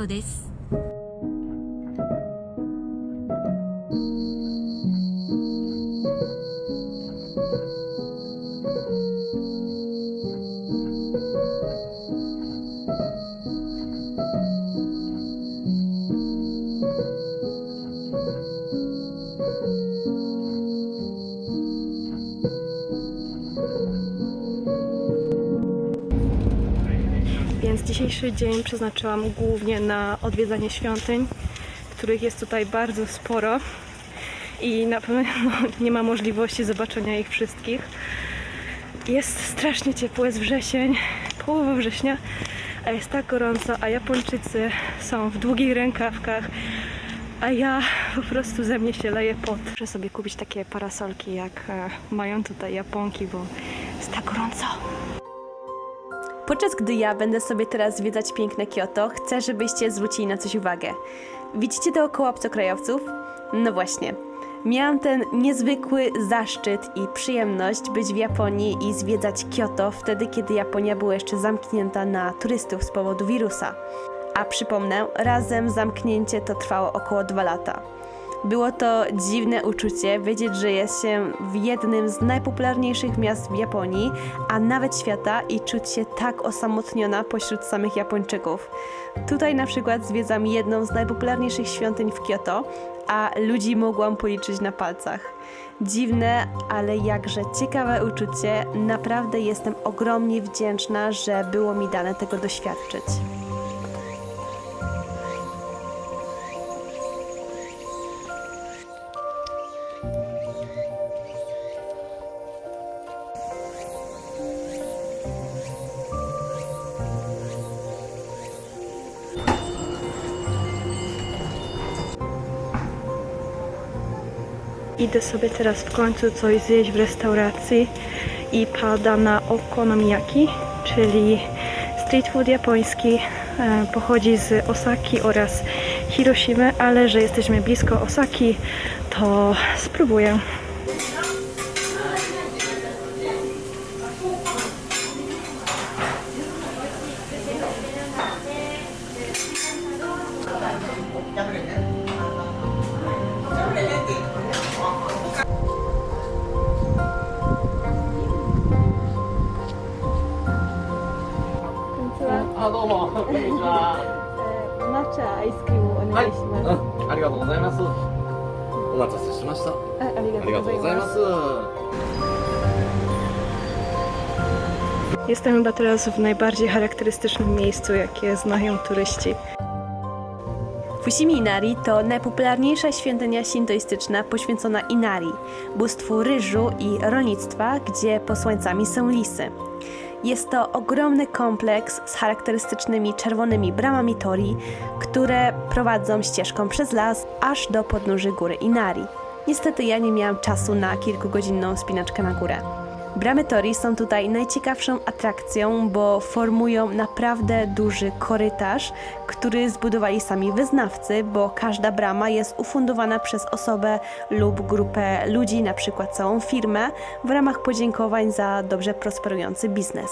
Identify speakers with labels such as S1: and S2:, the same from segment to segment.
S1: トです。
S2: Dzisiejszy dzień przeznaczyłam głównie na odwiedzanie świątyń, których jest tutaj bardzo sporo i na pewno nie ma możliwości zobaczenia ich wszystkich. Jest strasznie ciepło, jest wrzesień, połowa września, a jest tak gorąco, a Japończycy są w długich rękawkach, a ja po prostu ze mnie się leje pot. Muszę sobie kupić takie parasolki, jak e, mają tutaj Japonki, bo jest tak gorąco.
S3: Podczas gdy ja będę sobie teraz zwiedzać piękne Kyoto, chcę, żebyście zwrócili na coś uwagę. Widzicie dookoła obcokrajowców? No właśnie. Miałam ten niezwykły zaszczyt i przyjemność być w Japonii i zwiedzać Kyoto wtedy, kiedy Japonia była jeszcze zamknięta na turystów z powodu wirusa. A przypomnę, razem zamknięcie to trwało około dwa lata. Było to dziwne uczucie wiedzieć, że jest się w jednym z najpopularniejszych miast w Japonii, a nawet świata i czuć się tak osamotniona pośród samych Japończyków. Tutaj na przykład zwiedzam jedną z najpopularniejszych świątyń w Kyoto, a ludzi mogłam policzyć na palcach. Dziwne, ale jakże ciekawe uczucie. Naprawdę jestem ogromnie wdzięczna, że było mi dane tego doświadczyć.
S2: Idę sobie teraz w końcu coś zjeść w restauracji i pada na okonomiyaki, czyli street food japoński. E, Pochodzi z Osaki oraz Hiroshimy, ale że jesteśmy blisko Osaki, to spróbuję. 抹茶アイスクリームお
S4: はい、うん、ありがとうございます。お待たせしました。
S2: ああり
S4: ありがとうございます。
S2: Jestem chyba teraz w najbardziej charakterystycznym miejscu, jakie znają turyści.
S3: Fushimi Inari to najpopularniejsza świątynia sintoistyczna poświęcona Inari, bóstwu ryżu i rolnictwa, gdzie posłańcami są lisy. Jest to ogromny kompleks z charakterystycznymi czerwonymi bramami tori, które prowadzą ścieżką przez las aż do podnóży góry Inari. Niestety ja nie miałam czasu na kilkugodzinną spinaczkę na górę. Bramy Tori są tutaj najciekawszą atrakcją, bo formują naprawdę duży korytarz, który zbudowali sami wyznawcy, bo każda brama jest ufundowana przez osobę lub grupę ludzi, na przykład całą firmę, w ramach podziękowań za dobrze prosperujący biznes.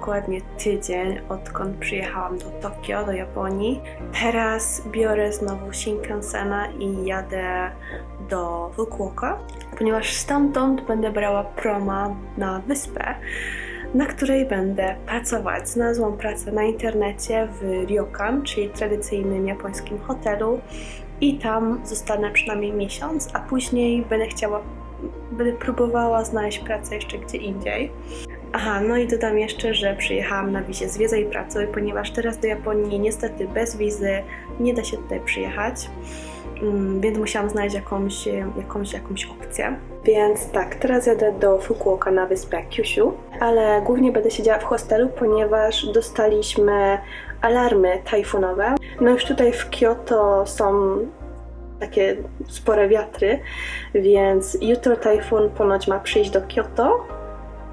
S2: Dokładnie tydzień, odkąd przyjechałam do Tokio, do Japonii. Teraz biorę znowu Shinkansena i jadę do Fukuoka, ponieważ stamtąd będę brała proma na wyspę, na której będę pracować. Znalazłam pracę na internecie w ryokan, czyli tradycyjnym japońskim hotelu i tam zostanę przynajmniej miesiąc, a później będę chciała, będę próbowała znaleźć pracę jeszcze gdzie indziej. Aha, no i dodam jeszcze, że przyjechałam na wizie Zwiedzaj i Pracuj, ponieważ teraz do Japonii niestety bez wizy nie da się tutaj przyjechać, Mm, więc musiałam znaleźć jakąś, jakąś, jakąś opcję. Więc tak, teraz jadę do Fukuoka na wyspę Kyushu, ale głównie będę siedziała w hostelu, ponieważ dostaliśmy alarmy tajfunowe. No już tutaj w Kyoto są takie spore wiatry, więc jutro tajfun ponoć ma przyjść do Kyoto,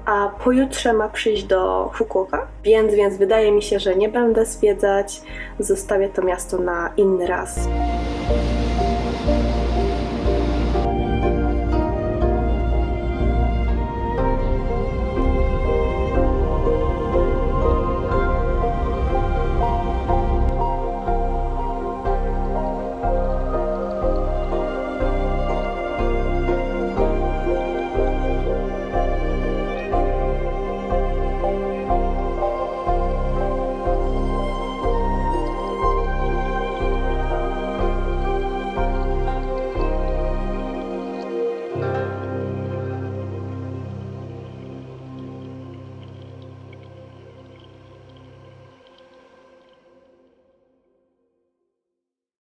S2: a pojutrze ma przyjść do Fukuoka, więc, więc wydaje mi się, że nie będę zwiedzać, zostawię to miasto na inny raz.